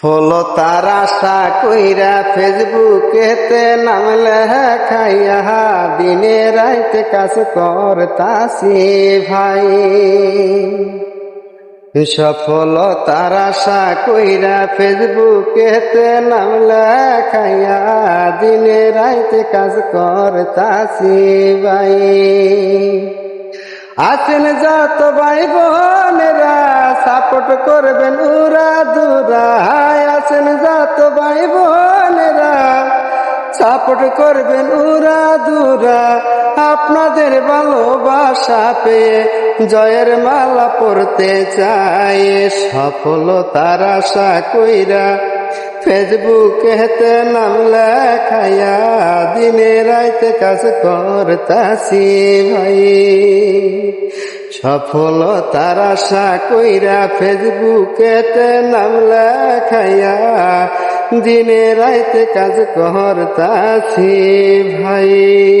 ফল তার আশা কইরা ফেসবুকেতে নাম লেখাইয়া, দিনে রাইতে কাজ করতাছি ভাই। সফল তার আশা কইরা ফেসবুকেতে নাম লেখাইয়া, দিনে রাইতে কাজ করতাছি ভাই। আছেন যত ভাই বোনেরা সাপোর্ট করবেন উরা দুরা ভাই বোনেরা সাপোর্ট করবেন উরা দুরা, আপনাদের ভালোবাসা পেয়ে জয়ের মালা পড়তে চাই সফলতার আশা কইরা ফেসবুকে হেতে নাম লেখাইয়া দিনে রাইতে কাজ করতাছি ভাই। সফলতার আশা কইরা ফেসবুক ফেসবুকেতে নাম লেখাইয়া দিনে রাইতে কাজ করতাছি ভাই।